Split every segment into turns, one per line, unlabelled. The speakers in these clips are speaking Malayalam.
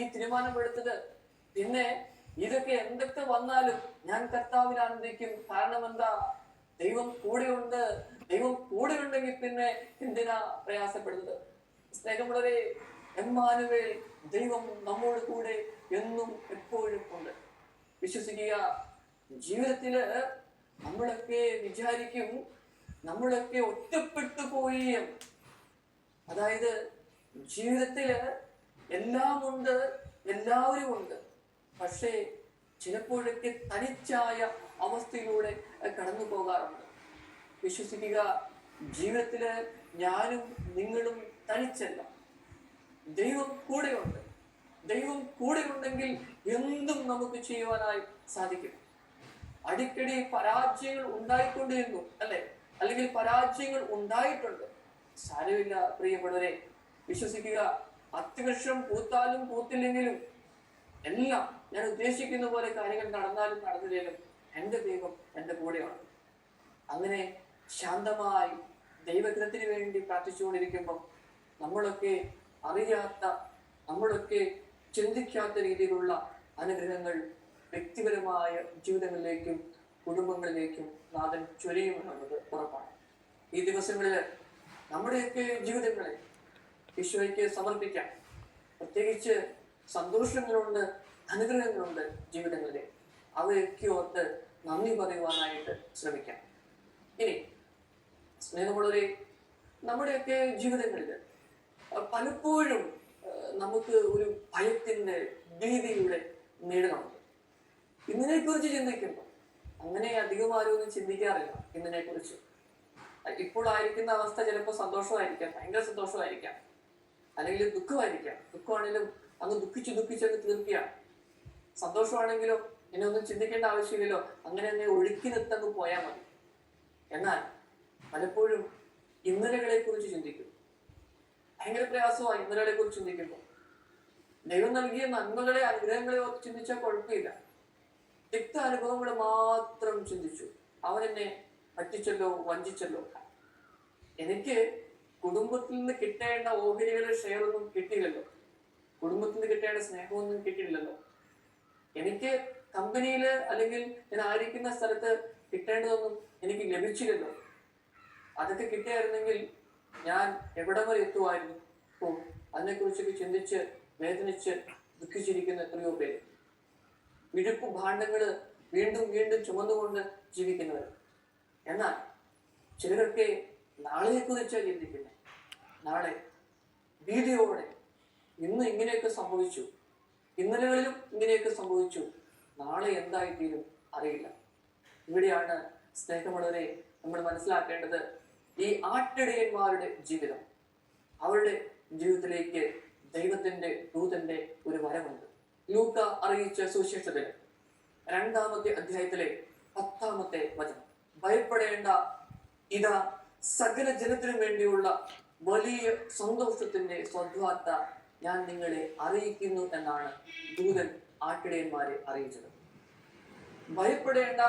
ഈ തീരുമാനമെടുത്തത് പിന്നെ ഇതൊക്കെ എന്തൊക്കെ വന്നാലും ഞാൻ കർത്താവിൽ ആനന്ദിക്കും കാരണം എന്താ? ദൈവം കൂടെയുണ്ട്. ദൈവം കൂടെ ഉണ്ടെങ്കിൽ പിന്നെ എന്തിനാ പ്രയാസപ്പെടുന്നത്? സ്നേഹമുള്ളവരെ എമ്മാനുവേൽ ദൈവം നമ്മോട് കൂടെ എന്നും എപ്പോഴും ഉണ്ട്. വിശ്വസിക്കുക. ജീവിതത്തിൽ നമ്മളൊക്കെ വിചാരിക്കും നമ്മളൊക്കെ ഒറ്റപ്പെട്ടു പോയി. അതായത് ജീവിതത്തിൽ എല്ലാം ഉണ്ട് എല്ലാവരും ഉണ്ട് പക്ഷേ ചിലപ്പോഴൊക്കെ തനിച്ചായ അവസ്ഥയിലൂടെ കടന്നു പോകാറുണ്ട്. വിശ്വസിക്കുക ജീവിതത്തിൽ ഞാനും നിങ്ങളും തനിച്ചല്ല. ദൈവം കൂടെയുണ്ട്. ദൈവം കൂടെ ഉണ്ടെങ്കിൽ എന്തും നമുക്ക് ചെയ്യുവാനായി സാധിക്കും. അടിക്കടി പരാജയങ്ങൾ ഉണ്ടായിക്കൊണ്ടിരുന്നു അല്ലെ? അല്ലെങ്കിൽ പരാജയങ്ങൾ ഉണ്ടായിട്ടുണ്ട്. സാരമില്ല പ്രിയപ്പെട്ടവരെ. വിശ്വസിക്കുക അത്യവൃക്ഷം പൂത്താലും പൂത്തില്ലെങ്കിലും എല്ലാം ഞാൻ ഉദ്ദേശിക്കുന്ന പോലെ കാര്യങ്ങൾ നടന്നാലും നടന്നില്ലെങ്കിലും എന്റെ ദൈവം എന്റെ കൂടെയാണ്. അങ്ങനെ ശാന്തമായി ദൈവഗ്രഹത്തിന് വേണ്ടി പ്രാർത്ഥിച്ചുകൊണ്ടിരിക്കുമ്പോൾ നമ്മളൊക്കെ അറിയാത്ത നമ്മളൊക്കെ ചിന്തിക്കാത്ത രീതിയിലുള്ള അനുഗ്രഹങ്ങൾ വ്യക്തിപരമായ ജീവിതങ്ങളിലേക്കും കുടുംബങ്ങളിലേക്കും നാഥൻ ചൊരിയുമെന്നുള്ളത് ഉറപ്പാണ്. ഈ ദിവസങ്ങളിൽ നമ്മുടെയൊക്കെ ജീവിതങ്ങളെ ഈശോയ്ക്ക് സമർപ്പിക്കാം. പ്രത്യേകിച്ച് സന്തോഷങ്ങളുണ്ട് അനുഗ്രഹങ്ങളുണ്ട് ജീവിതങ്ങളിൽ അവയൊക്കെ ഓർത്ത് നന്ദി പറയുവാനായിട്ട് ശ്രമിക്കാം. ഇനി സ്നേഹമുള്ളവരെ നമ്മുടെയൊക്കെ ജീവിതങ്ങളിൽ പലപ്പോഴും നമുക്ക് ഒരു ഭയത്തിന്റെ ഭീതിയുടെ നേടണമുണ്ട് ഇന്നിനെ കുറിച്ച് ചിന്തിക്കുമ്പോൾ അങ്ങനെ അധികം ആരും ഒന്നും ചിന്തിക്കാറില്ല ഇന്നിനെ കുറിച്ച് ഇപ്പോൾ അവസ്ഥ ചിലപ്പോൾ സന്തോഷമായിരിക്കാം ഭയങ്കര സന്തോഷമായിരിക്കാം. അല്ലെങ്കിൽ ദുഃഖമായിരിക്കാം. ദുഃഖമാണെങ്കിലും അങ്ങ് ദുഃഖിച്ച് അങ്ങ് തീർക്കുക. സന്തോഷമാണെങ്കിലോ ഇനി ഒന്നും ചിന്തിക്കേണ്ട ആവശ്യമില്ലല്ലോ അങ്ങനെ അങ്ങനെ ഒഴുക്കി നിർത്തങ്ങ് പോയാൽ മതി. എന്നാൽ പലപ്പോഴും ഇന്നലകളെ കുറിച്ച് ചിന്തിക്കും. ഭയങ്കര പ്രയാസമാണ് ഇന്നലകളെ കുറിച്ച് ചിന്തിക്കുമ്പോൾ ദൈവം നൽകിയ നന്മകളെ അനുഗ്രഹങ്ങളെ ഓർത്ത് ചിന്തിച്ചാൽ കുഴപ്പമില്ല. തിക്ത അനുഭവങ്ങളെ മാത്രം ചിന്തിച്ചു. അവൻ എന്നെ പറ്റിച്ചല്ലോ വഞ്ചിച്ചല്ലോ. എനിക്ക് കുടുംബത്തിൽ നിന്ന് കിട്ടേണ്ട ഓഹരികളുടെ ഷെയർ ഒന്നും കിട്ടിയില്ലല്ലോ. കുടുംബത്തിൽ നിന്ന് കിട്ടേണ്ട സ്നേഹമൊന്നും കിട്ടിയില്ലല്ലോ എനിക്ക് കമ്പനിയിൽ അല്ലെങ്കിൽ ഞാൻ ആയിരിക്കുന്ന സ്ഥലത്ത് കിട്ടേണ്ടതൊന്നും എനിക്ക് ലഭിച്ചില്ലല്ലോ. അതൊക്കെ കിട്ടിയായിരുന്നെങ്കിൽ ഞാൻ എവിടെ വരെ എത്തുമായിരുന്നു? ഓ അതിനെക്കുറിച്ചൊക്കെ ചിന്തിച്ച് വേദനിച്ച് ദുഃഖിച്ചിരിക്കുന്ന എത്രയോ പേര്. വിഴുപ്പ് ഭാണ്ഡങ്ങൾ വീണ്ടും വീണ്ടും ചുമന്നുകൊണ്ട് ജീവിക്കുന്നവർ എന്നാൽ ചിലരൊക്കെ നാളെയെക്കുറിച്ചാണ് ചിന്തിക്കുന്നത് നാളെ ഭീതിയോടെ ഇന്ന് ഇങ്ങനെയൊക്കെ സംഭവിച്ചു. ഇന്നലകളിലും ഇങ്ങനെയൊക്കെ സംഭവിച്ചു. നാളെ എന്തായിത്തീരും അറിയില്ല. ഇവിടെയാണ് സ്നേഹമുള്ളവരെ നമ്മൾ മനസ്സിലാക്കേണ്ടത് ഈ ആട്ടിടയന്മാരുടെ ജീവിതം. അവരുടെ ജീവിതത്തിലേക്ക് ദൈവത്തിന്റെ ദൂതന്റെ ഒരു വരമുണ്ട് ലൂക്ക അറിയിച്ച സുശേഷത്തിന് രണ്ടാമത്തെ അധ്യായത്തിലെ പത്താമത്തെ വചനം. ഭയപ്പെടേണ്ട ഇതാ സകല ജനത്തിനു വേണ്ടിയുള്ള വലിയ സന്തോഷത്തിന്റെ സ്വദ്വാർത്ത ഞാൻ നിങ്ങളെ അറിയിക്കുന്നു എന്നാണ് ദൂതൻ ആട്ടിടയന്മാരെ അറിയിച്ചത്. ഭയപ്പെടേണ്ട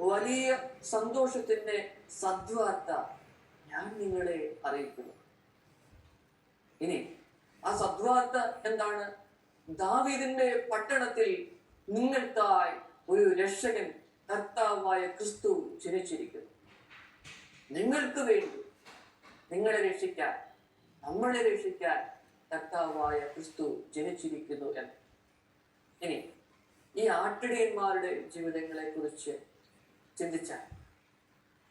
വലിയ സന്തോഷത്തിന്റെ സദ്വാർത്ത ഞാൻ നിങ്ങളെ അറിയിക്കുന്നു. ഇനി ആ സദ്വാർത്ത എന്താണ്? ദാവീദിന്റെ പട്ടണത്തിൽ നിങ്ങൾക്കായി ഒരു രക്ഷകൻ കർത്താവായ ക്രിസ്തു ജനിച്ചിരിക്കുന്നു. നിങ്ങൾക്ക് വേണ്ടി നിങ്ങളെ രക്ഷിക്കാൻ നമ്മളെ രക്ഷിക്കാൻ കർത്താവായ ക്രിസ്തു ജനിച്ചിരിക്കുന്നു എന്ന്. ഇനി ഈ ആട്ടിടയന്മാരുടെ ജീവിതങ്ങളെ കുറിച്ച് ചിന്തിച്ചാൽ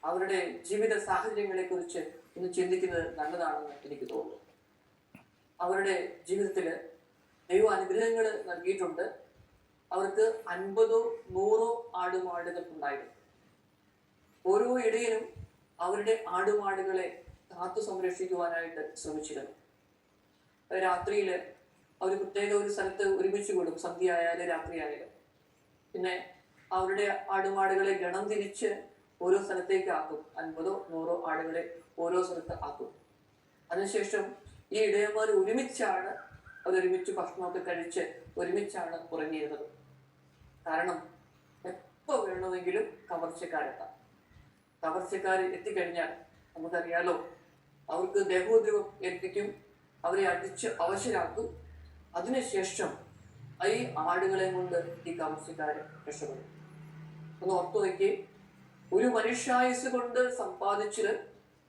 അവരുടെ ജീവിത സാഹചര്യങ്ങളെ കുറിച്ച് ഒന്ന് ചിന്തിക്കുന്നത് നല്ലതാണെന്ന് എനിക്ക് തോന്നുന്നു. അവരുടെ ജീവിതത്തിൽ ദൈവ അനുഗ്രഹങ്ങൾ നൽകിയിട്ടുണ്ട്. അവർക്ക് അൻപതോ നൂറോ ആടുമാടുകൾ ഉണ്ടായിരുന്നു ഓരോ ഇടയിലും അവരുടെ ആടുമാടുകളെ കാത്തു സംരക്ഷിക്കുവാനായിട്ട് ശ്രമിച്ചിരുന്നു. രാത്രിയിൽ അവർ പ്രത്യേക ഒരു സ്ഥലത്ത് ഒരുമിച്ച് കൂടും സന്ധ്യ ആയാലും രാത്രി ആയാലും പിന്നെ അവരുടെ ആടുമാടുകളെ ഗണം തിരിച്ച് ഓരോ സ്ഥലത്തേക്ക് ആക്കും. അൻപതോ നൂറോ ആടുകളെ ഓരോ സ്ഥലത്ത് ആക്കും. അതിനുശേഷം ഈ ഇടയന്മാർ ഒരുമിച്ചാണ് അവരൊരുമിച്ച് ഭക്ഷണമൊക്കെ കഴിച്ച് ഒരുമിച്ചാണ് ഉറങ്ങിയിരുന്നത്. കാരണം എപ്പോ വേണമെങ്കിലും കവർച്ചക്കാരെത്താം. കവർച്ചക്കാർ എത്തിക്കഴിഞ്ഞാൽ നമുക്കറിയാലോ അവർക്ക് ദേഹോദ്രവം ഏൽപ്പിക്കും അവരെ അടിച്ച് അവശരാക്കും. അതിനുശേഷം ഈ ആടുകളെ കൊണ്ട് ഈ കവർച്ചക്കാരെ രക്ഷപ്പെടും. ഒന്ന് ഓർത്തു നോക്കി ഒരു മനുഷ്യായുസ് കൊണ്ട് സമ്പാദിച്ചത്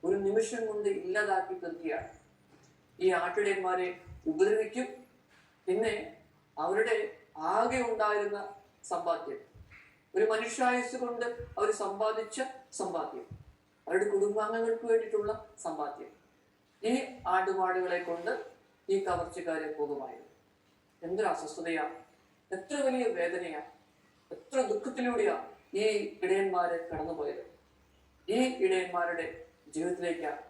ഒരു നിമിഷം കൊണ്ട് ഇല്ലാതാക്കി തീർക്കുകയാണ്. ഈ ആട്ടിടയന്മാരെ ഉപദ്രവിക്കും. പിന്നെ അവരുടെ ആകെ ഉണ്ടായിരുന്ന സമ്പാദ്യം ഒരു മനുഷ്യായുസ് കൊണ്ട് അവർ സമ്പാദിച്ച സമ്പാദ്യം. അവരുടെ കുടുംബാംഗങ്ങൾക്ക് വേണ്ടിയിട്ടുള്ള സമ്പാദ്യം. ഈ ആടുമാടുകളെ കൊണ്ട് ഈ കവർച്ചക്കാരെ പോകുമായിരുന്നു. എന്തൊരു അസ്വസ്ഥതയാ. എത്ര വലിയ വേദനയാ. എത്ര ദുഃഖത്തിലൂടെയാ ഈ ഇടയന്മാര് കടന്നുപോയത്. ഈ ഇടയന്മാരുടെ ജീവിതത്തിലേക്കാണ്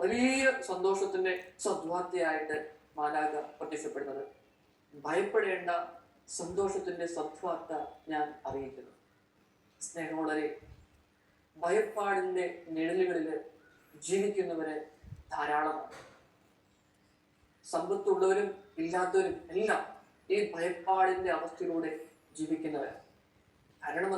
വലിയ സന്തോഷത്തിന്റെ സദ്വാർത്തയായിട്ട് മാലാക പ്രത്യക്ഷപ്പെടുന്നത്. ഭയപ്പെടേണ്ട സന്തോഷത്തിന്റെ സദ്വാർത്ത ഞാൻ അറിയിക്കുന്നു. സ്നേഹമുള്ളവരെ ഭയപ്പാടിന്റെ നിഴലുകളിൽ ജീവിക്കുന്നവര് ധാരാളമാണ്. സമ്പത്തുള്ളവരും ഇല്ലാത്തവരും എല്ലാം ഈ ഭയപ്പാടിന്റെ അവസ്ഥയിലൂടെ ജീവിക്കുന്നവരാണ്. കാരണം